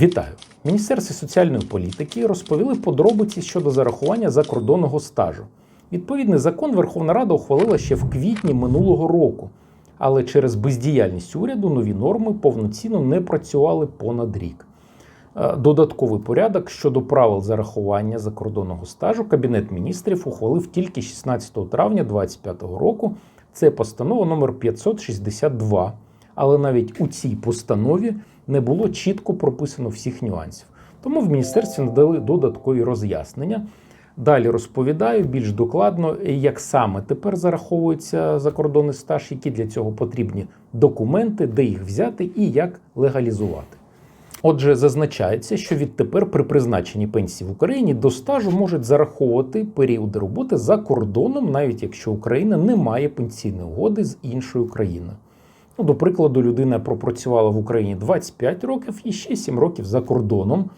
Вітаю! Міністерстві соціальної політики розповіли подробиці щодо зарахування закордонного стажу. Відповідний закон Верховна Рада ухвалила ще в квітні минулого року, але через бездіяльність уряду нові норми повноцінно не працювали понад рік. Е, Додатковий порядок щодо правил зарахування закордонного стажу Кабінет міністрів ухвалив тільки 16 травня 2025 року. Це постанова номер 562. Але навіть у цій постанові не було чітко прописано всіх нюансів. Тому в міністерстві надали додаткові роз'яснення. Далі розповідаю більш докладно, як саме тепер зараховується закордонний стаж, які для цього потрібні документи, де їх взяти і як легалізувати. Отже, зазначається, що відтепер при призначенні пенсії в Україні до стажу можуть зараховувати періоди роботи за кордоном, навіть якщо Україна не має пенсійної угоди з іншою країною. Ну, до прикладу, людина пропрацювала в Україні 25 років і ще 7 років за кордоном.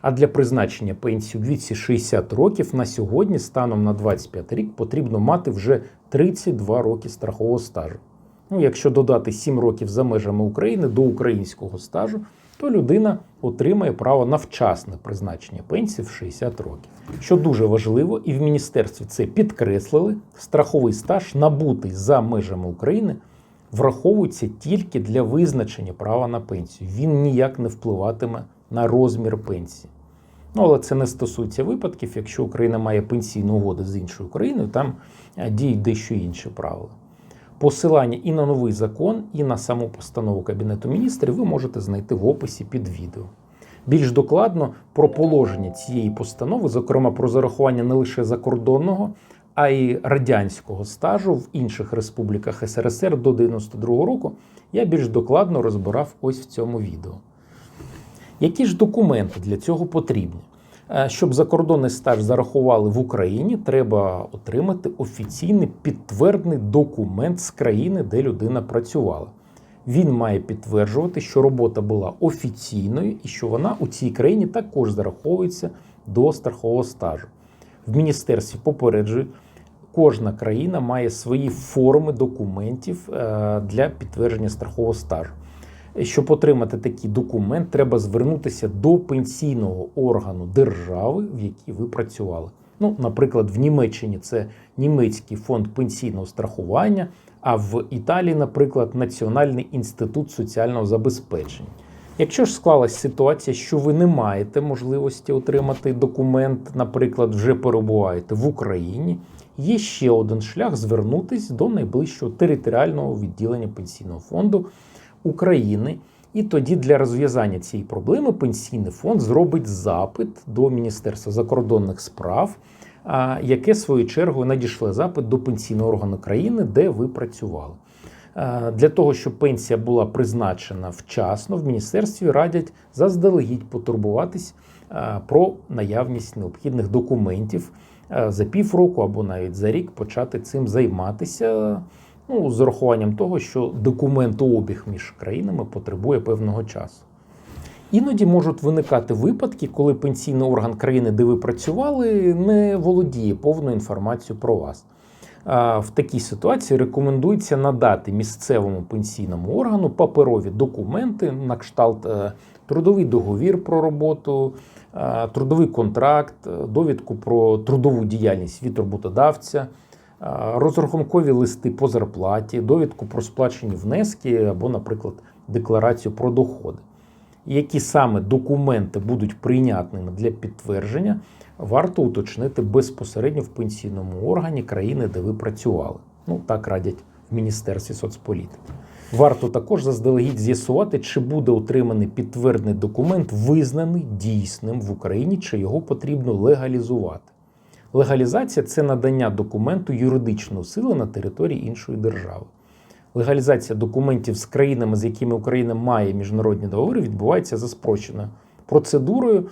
А для призначення пенсії у віці 60 років на сьогодні, станом на 25 рік, потрібно мати вже 32 роки страхового стажу. Ну, якщо додати 7 років за межами України до українського стажу, то людина отримає право на вчасне призначення пенсії в 60 років. Що дуже важливо, і в міністерстві це підкреслили, страховий стаж набутий за межами України враховується тільки для визначення права на пенсію. Він ніяк не впливатиме на розмір пенсії. Ну, але це не стосується випадків, якщо Україна має пенсійну угоду з іншою країною, там е, діють дещо інші правила. Посилання і на новий закон, і на саму постанову Кабінету міністрів ви можете знайти в описі під відео. Більш докладно про положення цієї постанови, зокрема про зарахування не лише закордонного, а й радянського стажу в інших республіках СРСР до 92-го року, я більш докладно розбирав ось в цьому відео. Які ж документи для цього потрібні? Е, Щоб закордонний стаж зарахували в Україні, треба отримати офіційний підтверджений документ з країни, де людина працювала. Він має підтверджувати, що робота була офіційною і що вона у цій країні також зараховується до страхового стажу. В міністерстві попереджують, кожна країна має свої форми документів е, для підтвердження страхового стажу. Щоб отримати такий документ, треба звернутися до пенсійного органу держави, в якій ви працювали. Ну, наприклад, в Німеччині це німецький фонд пенсійного страхування, а в Італії, наприклад, Національний інститут соціального забезпечення. Якщо ж склалась ситуація, що ви не маєте можливості отримати документ, наприклад, вже перебуваєте в Україні, є ще один шлях звернутися до найближчого територіального відділення пенсійного фонду України. І тоді для розв'язання цієї проблеми пенсійний фонд зробить запит до Міністерства закордонних справ, яке свою чергу надішле запит до пенсійного органу країни, де ви працювали. А, Для того, щоб пенсія була призначена вчасно, в міністерстві радять заздалегідь потурбуватись про наявність необхідних документів за півроку або навіть за рік почати цим займатися. Ну, з урахуванням того, що документообіг між країнами потребує певного часу. Іноді можуть виникати випадки, коли пенсійний орган країни, де ви працювали, не володіє повною інформацією про вас. В такій ситуації рекомендується надати місцевому пенсійному органу паперові документи на кшталт е, трудовий договір про роботу, е, трудовий контракт, е, довідку про трудову діяльність від роботодавця розрахункові листи по зарплаті, довідку про сплачені внески або, наприклад, декларацію про доходи. Які саме документи будуть прийнятними для підтвердження, варто уточнити безпосередньо в пенсійному органі країни, де ви працювали. Ну так радять в Міністерстві соцполітики. Варто також заздалегідь з'ясувати, чи буде отриманий підтверджений документ, визнаний дійсним в Україні, чи його потрібно легалізувати. Легалізація це надання документу юридичної сили на території іншої держави. Легалізація документів з країнами, з якими Україна має міжнародні договори, відбувається за спрощеною процедурою,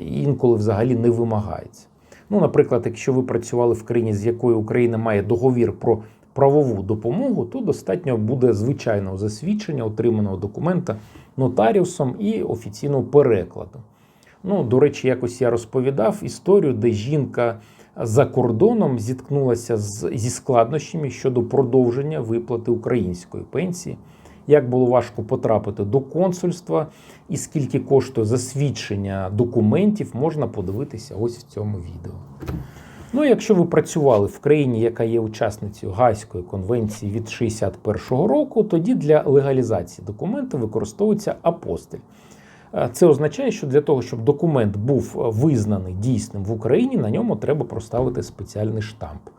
інколи взагалі не вимагається. Ну, Наприклад, якщо ви працювали в країні, з якою Україна має договір про правову допомогу, то достатньо буде звичайного засвідчення, отриманого документа нотаріусом і офіційного перекладу. Ну, до речі, якось я розповідав історію, де жінка за кордоном зіткнулася з, зі складнощами щодо продовження виплати української пенсії. як було важко потрапити до консульства і скільки коштує засвідчення документів, можна подивитися ось в цьому відео. Ну, якщо ви працювали в країні, яка є учасницею Гайської конвенції від 61-го року, тоді для легалізації документу використовується апостиль. Е, Це означає, що для того, щоб документ був визнаний дійсним в Україні, на ньому треба проставити спеціальний штамп. Е,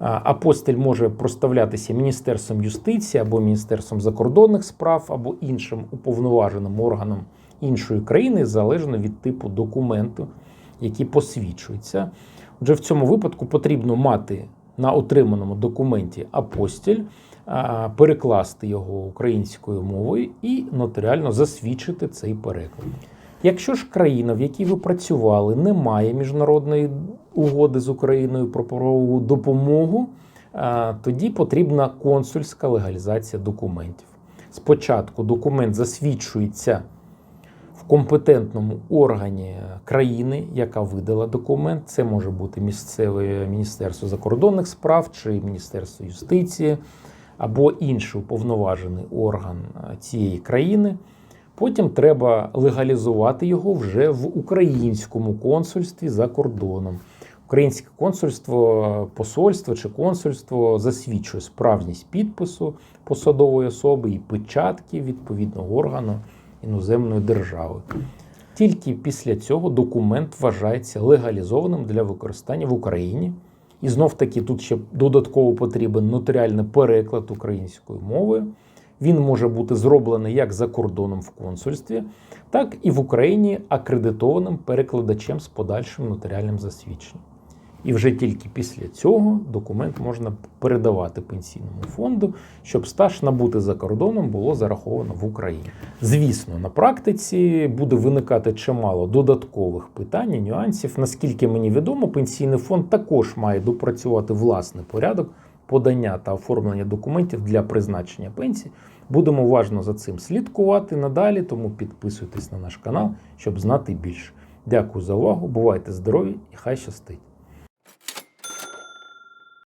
Апостиль може проставлятися Міністерством юстиції або Міністерством закордонних справ, або іншим уповноваженим органом іншої країни, залежно від типу документу, який посвідчується. Отже, в цьому випадку потрібно мати на отриманому документі апостіль, перекласти його українською мовою і нотаріально засвідчити цей переклад. Якщо ж країна, в якій ви працювали, не має міжнародної угоди з Україною про правову допомогу, тоді потрібна консульська легалізація документів. Спочатку документ засвідчується в компетентному органі країни, яка видала документ. Це може бути місцеве Міністерство закордонних справ чи Міністерство юстиції або інший уповноважений орган е, цієї країни. Потім треба легалізувати його вже в українському консульстві за кордоном. Українське консульство, посольство чи консульство засвідчує справжність підпису посадової особи і печатки відповідного органу іноземної держави. Тільки після цього документ вважається легалізованим для використання в Україні. І знов таки тут ще додатково потрібен нотаріальний переклад українською мовою. Він може бути зроблений як за кордоном в консульстві, так і в Україні акредитованим перекладачем з подальшим нотаріальним засвідченням. І вже тільки після цього документ можна передавати пенсійному фонду, щоб стаж набути за кордоном було зараховано в Україні. Звісно, на практиці буде виникати чимало додаткових питань і нюансів. Наскільки мені відомо, пенсійний фонд також має допрацювати власний порядок подання та оформлення документів для призначення пенсії. Будемо уважно за цим слідкувати надалі, тому підписуйтесь на наш канал, щоб знати більше. Дякую за увагу. Бувайте здорові і хай щастить!